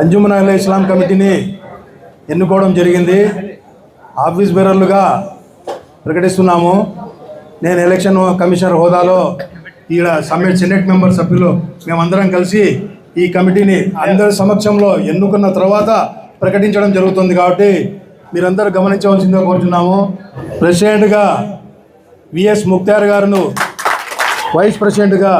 అంజుమన్ అహ్ల ఇస్లాం కమిటీని ఎన్నుకోవడం జరిగింది. ఆఫీస్ బేరర్లుగా ప్రకటిస్తున్నాము. నేను ఎలక్షన్ కమిషనర్ హోదాలో ఈడ సమ్మె సెనెట్ మెంబర్ సభ్యులు మేమందరం కలిసి ఈ కమిటీని అందరి సమక్షంలో ఎన్నుకున్న తర్వాత ప్రకటించడం జరుగుతుంది కాబట్టి మీరందరూ గమనించవలసిందిగా కోరుతున్నాము ప్రెసిడెంట్గా విఎస్ ముక్తార్ గారును వైస్ ప్రెసిడెంట్గా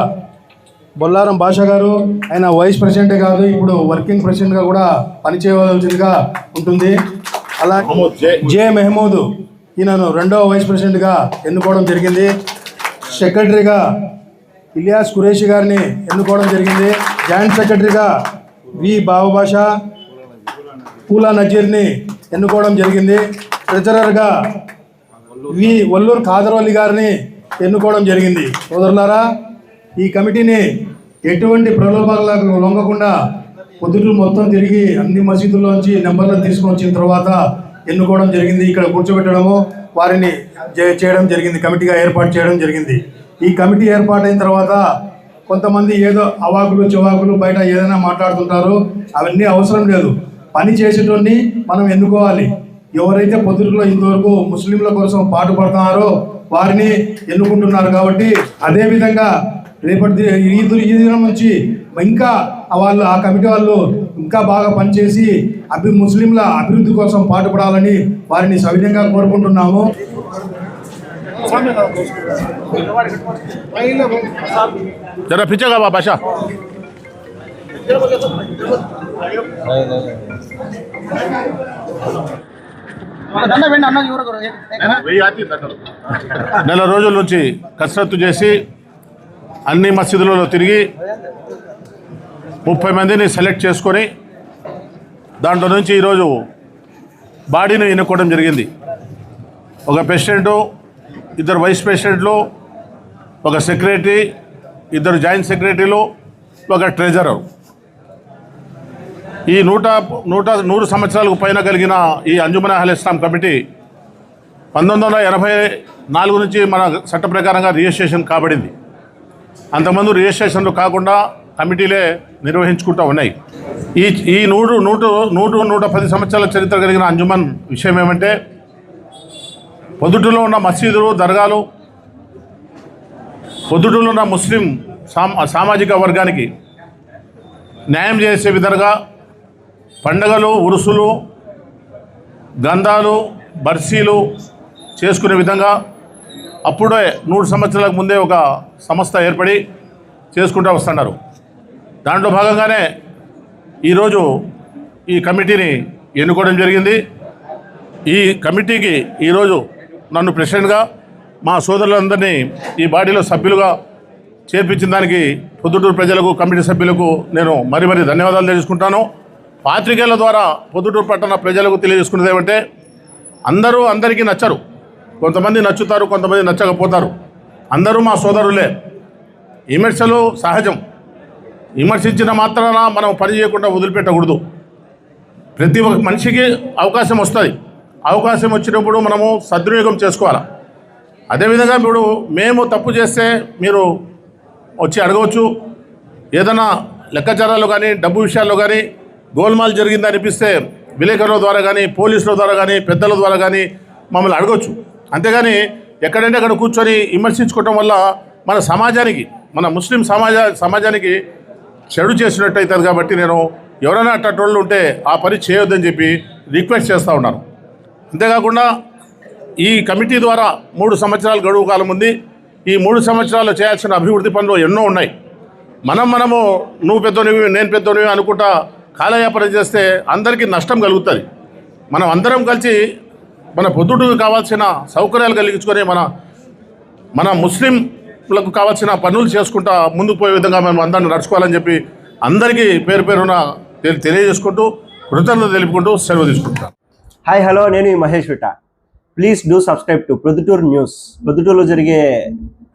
బొల్లారం భాష గారు ఆయన వైస్ ప్రెసిడెంటే కాదు ఇప్పుడు వర్కింగ్ ప్రెసిడెంట్గా కూడా పనిచేయవలసిందిగా ఉంటుంది. అలా జే మెహమూద్. ఈయనను రెండవ వైస్ ప్రెసిడెంట్గా ఎన్నుకోవడం జరిగింది. సెక్రటరీగా ఇలియాస్ కురేషి గారిని ఎన్నుకోవడం జరిగింది. జాయింట్ సెక్రటరీగా వి బాబుభాష పూలా నజీర్ని ఎన్నుకోవడం జరిగింది. ట్రెజరర్గా వి వల్లూరు ఖాదరవల్లి గారిని ఎన్నుకోవడం జరిగింది. సోదరులారా ఈ కమిటీని ఎటువంటి ప్రలోభాలకు లొంగకుండా పొద్దుట్లు మొత్తం తిరిగి అన్ని మసీదుల్లోంచి నెంబర్లను తీసుకొని వచ్చిన తర్వాత ఎన్నుకోవడం జరిగింది. ఇక్కడ కూర్చోబెట్టడము వారిని చేయడం జరిగింది. కమిటీగా ఏర్పాటు చేయడం జరిగింది. ఈ కమిటీ ఏర్పాటైన తర్వాత కొంతమంది ఏదో అవాకులు చివాకులు బయట ఏదైనా మాట్లాడుతుంటారు. అవన్నీ అవసరం లేదు. పని చేసేటోడిని మనం ఎన్నుకోవాలి. ఎవరైతే పొద్దుట్లో ఇంతవరకు ముస్లింల కోసం పాటుపడుతున్నారో వారిని ఎన్నుకుంటున్నారు కాబట్టి అదేవిధంగా రేపటి ఈ దినం నుంచి ఇంకా వాళ్ళు ఆ కమిటీ వాళ్ళు ఇంకా బాగా పనిచేసి అభి ముస్లింల అభివృద్ధి కోసం పాటుపడాలని వారిని సవిధంగా కోరుకుంటున్నాము. జర బాబా నెల రోజుల నుంచి కసరత్తు చేసి అన్ని మసీదులలో తిరిగి ముప్పై మందిని సెలెక్ట్ చేసుకొని దాంట్లో నుంచి ఈరోజు బాడీని ఎన్నుకోవడం జరిగింది. ఒక ప్రెసిడెంటు ఇద్దరు వైస్ ప్రెసిడెంట్లు ఒక సెక్రటరీ ఇద్దరు జాయింట్ సెక్రటరీలు ఒక ట్రెజరర్. ఈ నూట నూట నూరు సంవత్సరాలకు పైన కలిగిన ఈ అంజుమన్ అహల్ ఇస్లాం కమిటీ పంతొమ్మిది వందల ఎనభై నాలుగు నుంచి మన చట్ట ప్రకారంగా రిజిస్ట్రేషన్ కాబడింది. అంతకుముందు రిజిస్ట్రేషన్లు కాకుండా కమిటీలే నిర్వహించుకుంటూ ఉన్నాయి. ఈ ఈ నూరు నూట నూట నూట పది సంవత్సరాల చరిత్ర కలిగిన అంజుమన్ విషయం ఏమంటే పొద్దుటలో ఉన్న మసీదులు దర్గాలు పొద్దుటలో ఉన్న ముస్లిం సామాజిక వర్గానికి న్యాయం చేసే విధంగా పండగలు ఉరుసులు గంధాలు బర్సీలు చేసుకునే విధంగా అప్పుడే నూరు సంవత్సరాలకు ముందే ఒక సంస్థ ఏర్పడి చేసుకుంటూ వస్తున్నారు. దాంట్లో భాగంగానే ఈరోజు ఈ కమిటీని ఎన్నుకోవడం జరిగింది. ఈ కమిటీకి ఈరోజు నన్ను ప్రెసిడెంట్గా మా సోదరులందరినీ ఈ బాడీలో సభ్యులుగా చేర్పించిన దానికి పొద్దుటూరు ప్రజలకు కమిటీ సభ్యులకు నేను మరి మరి ధన్యవాదాలు తెలుసుకుంటాను పాత్రికేయుల ద్వారా పొద్దుటూరు పట్టణ ప్రజలకు తెలియజేసుకున్నది ఏమంటే అందరూ అందరికీ నచ్చరు. కొంతమంది నచ్చుతారు కొంతమంది నచ్చకపోతారు. అందరూ మా సోదరులే. విమర్శలు సహజం. విమర్శించిన మాత్రాన మనం పని చేయకుండా వదిలిపెట్టకూడదు. ప్రతి ఒక్క మనిషికి అవకాశం వస్తుంది. అవకాశం వచ్చినప్పుడు మనము సద్వినియోగం చేసుకోవాలి? అదేవిధంగా ఇప్పుడు మేము తప్పు చేస్తే మీరు వచ్చి అడగవచ్చు. ఏదైనా లెక్కాచారాలు కానీ డబ్బు విషయాల్లో కానీ గోల్మాల్ జరిగింది అనిపిస్తే విలేకరుల ద్వారా కానీ పోలీసుల ద్వారా కానీ పెద్దల ద్వారా కానీ మమ్మల్ని అడగొచ్చు. అంతేగాని ఎక్కడంటే అక్కడ కూర్చొని విమర్శించుకోవటం వల్ల మన సమాజానికి మన ముస్లిం సమాజ సమాజానికి చెడు చేసినట్టు అవుతుంది కాబట్టి నేను ఎవరైనా అట్టోళ్ళు ఉంటే ఆ పని చేయొద్దని చెప్పి రిక్వెస్ట్ చేస్తూ ఉన్నాను. అంతేకాకుండా ఈ కమిటీ ద్వారా మూడు సంవత్సరాలు గడువు కాలం ఉంది. ఈ మూడు సంవత్సరాలు చేయాల్సిన అభివృద్ధి పనులు ఎన్నో ఉన్నాయి. మనం మనము నువ్వు పెద్దోనివి నేను పెద్దోనివి అనుకుంటా కాలయాపన చేస్తే అందరికీ నష్టం కలుగుతుంది. మనం అందరం కలిసి మన పొద్దుటకు కావాల్సిన సౌకర్యాలు కలిగించుకొని మన మన ముస్లింలకు కావాల్సిన పనులు చేసుకుంటా ముందుకు పోయే విధంగా మేము అందరిని నడుచుకోవాలని చెప్పి అందరికీ పేరు పేరున తెలియజేసుకుంటూ కృతజ్ఞత తెలుపుకుంటూ సెలవు తీసుకుంటాను హాయ్ హలో నేను ఈ Mahesh విట. Please do subscribe to Proddatur news. ప్రొద్దుటూరులో జరిగే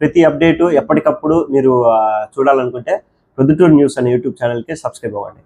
ప్రతి అప్డేటు ఎప్పటికప్పుడు మీరు చూడాలనుకుంటే ప్రొద్దుటూరు న్యూస్ అనే యూట్యూబ్ ఛానల్కి సబ్స్క్రైబ్ అవ్వండి.